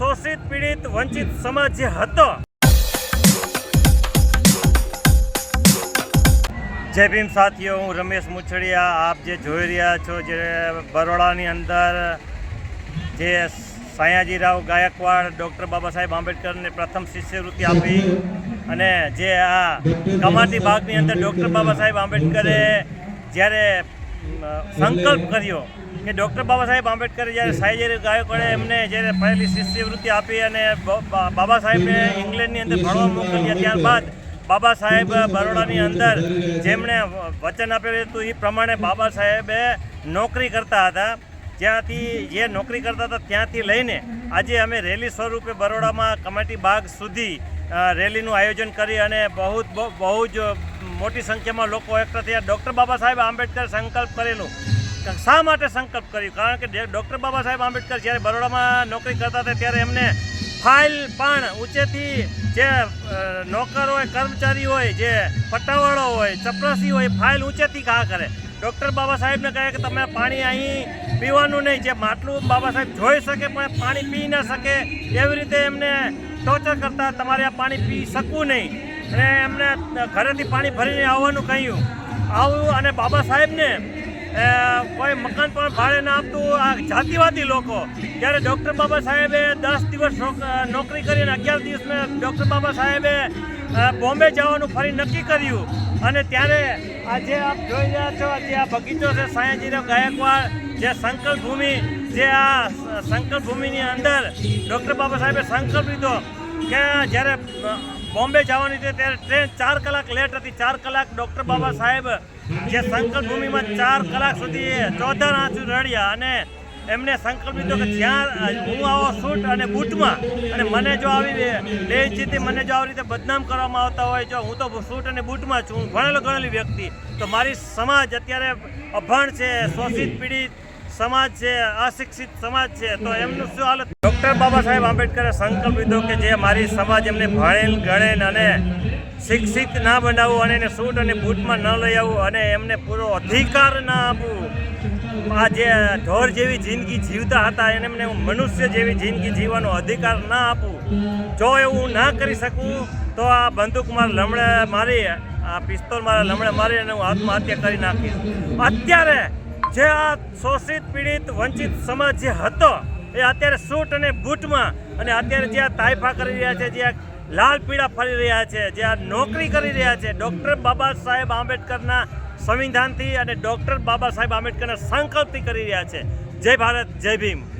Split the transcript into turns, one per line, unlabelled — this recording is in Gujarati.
શોષિત, પીડિત, વંચિત સમાજ જે હતો. જય ભીમ સાથીઓ, હું રમેશ મુછડિયા. આપ જે જોઈ રહ્યા છો જે બરોડાની અંદર જે સયાજીરાવ ગાયકવાડ, ડૉક્ટર બાબા સાહેબ આંબેડકરને પ્રથમ શિષ્યવૃત્તિ આપી અને જે આ કમાટી બાગની અંદર ડૉક્ટર બાબા સાહેબ આંબેડકરે જ્યારે સંકલ્પ કર્યો કે ડૉક્ટર બાબા સાહેબ આંબેડકરે જ્યારે સાહેબ ગાયકવાડે એમને જ્યારે પહેલી શિષ્યવૃત્તિ આપી અને બાબા સાહેબને ઇંગ્લેન્ડની અંદર ભણવા મોકલ્યા ત્યારબાદ બાબા સાહેબ બરોડાની અંદર જેમણે વચન આપેલું હતું એ પ્રમાણે બાબા સાહેબે નોકરી કરતા હતા. જ્યાંથી જે નોકરી કરતા હતા ત્યાંથી લઈને આજે અમે રેલી સ્વરૂપે બરોડામાં કમાટી બાગ સુધી રેલીનું આયોજન કરી અને બહુ જ બહુ- બહુ જ મોટી સંખ્યામાં લોકો એકઠા થયા. ડૉક્ટર બાબા સાહેબ આંબેડકર સંકલ્પ કરેલું શા માટે સંકલ્પ કર્યું? કારણ કે ડૉક્ટર બાબા સાહેબ આંબેડકર જ્યારે બરોડામાં નોકરી કરતા હતા ત્યારે એમને ફાઇલ પણ ઊંચેથી જે નોકર હોય, કર્મચારી હોય, જે પટ્ટાવાળો હોય, ચપરાસી હોય, ફાઇલ ઊંચેથી ઘા કરે. ડૉક્ટર બાબા સાહેબને કહે કે તમે પાણી અહીં પીવાનું નહીં, જે માટલું બાબા સાહેબ જોઈ શકે પણ પાણી પી ન શકે. એવી રીતે એમને ટોર્ચર કરતા, તમારે આ પાણી પી શકવું નહીં. અને એમને ઘરેથી પાણી ભરીને આવવાનું કહ્યું. આવું અને બાબા સાહેબને કોઈ મકાન પણ ભાડે ના આપતું. આ જાતિવાદી લોકો. ત્યારે ડૉક્ટર બાબા સાહેબે દસ દિવસ નોકરી કરી અને અગિયાર દિવસને ડૉક્ટર બાબા સાહેબે બોમ્બે જવાનું ફરી નક્કી કર્યું. અને ત્યારે આજે આપ જોઈ રહ્યા છો જે આ બગીચો છે સાયાજીરાવ ગાયકવાડ, જે સંકલ્પ ભૂમિ જે આ સંકલ્પ ભૂમિની અંદર ડૉક્ટર બાબા સાહેબે સંકલ્પ લીધો. કે જ્યારે બોમ્બે જવાની હતી ત્યારે ટ્રેન ચાર કલાક લેટ હતી. ચાર કલાક ડૉક્ટર બાબા સાહેબ જે સંકલ્પ ભૂમિમાં ચાર કલાક સુધી ચોધર આંસુ રડ્યા અને એમને સંકલ્પ લીધો કે જ્યાં હું આવો સૂટ અને બૂટમાં, અને મને જો આવી બેઇજ્જતી મને જો આવી રીતે બદનામ કરવામાં આવતા હોય, જો હું તો શૂટ અને બૂટમાં છું, હું ભણેલો ગણેલી વ્યક્તિ, તો મારી સમાજ અત્યારે અભણ છે, શોષિત પીડિત સમાજ છે, અશિક્ષિત સમાજ છે, તો એમનું શું હાલત? ડૉક્ટર બાબા સાહેબ આંબેડકરે સંકલ્પ લીધો કે જે મારી સમાજ એમને ભણેલ, ગણેલ અને શિક્ષિત ના બનાવવું અને એને સૂટ અને બૂટમાં ન લઈ આવવું અને એમને પૂરો અધિકાર ના આપવું આ જે ઢોર જેવી જિંદગી જીવતા હતા એને એમને મનુષ્ય જેવી જિંદગી જીવવાનો અધિકાર ના આપવું જો એવું ના કરી શકું, તો આ બંદૂક મારા લમડે મારી, આ પિસ્તોલ મારા લમણે મારી અને હું આત્મહત્યા કરી નાખીશ. અત્યારે જે આ શોષિત, પીડિત, વંચિત સમાજ જે હતો એ અત્યારે સૂટ અને બૂટમાં અને અત્યારે જે આ તાઇફા કરી રહ્યા છે, જે લાલ પીળા ફરી રહ્યા છે, જે આ નોકરી કરી રહ્યા છે, ડૉક્ટર બાબા સાહેબ આંબેડકરના સંવિધાનથી અને ડૉક્ટર બાબા સાહેબ આંબેડકરના સંકલ્પથી કરી રહ્યા છે. જય ભારત, જય ભીમ.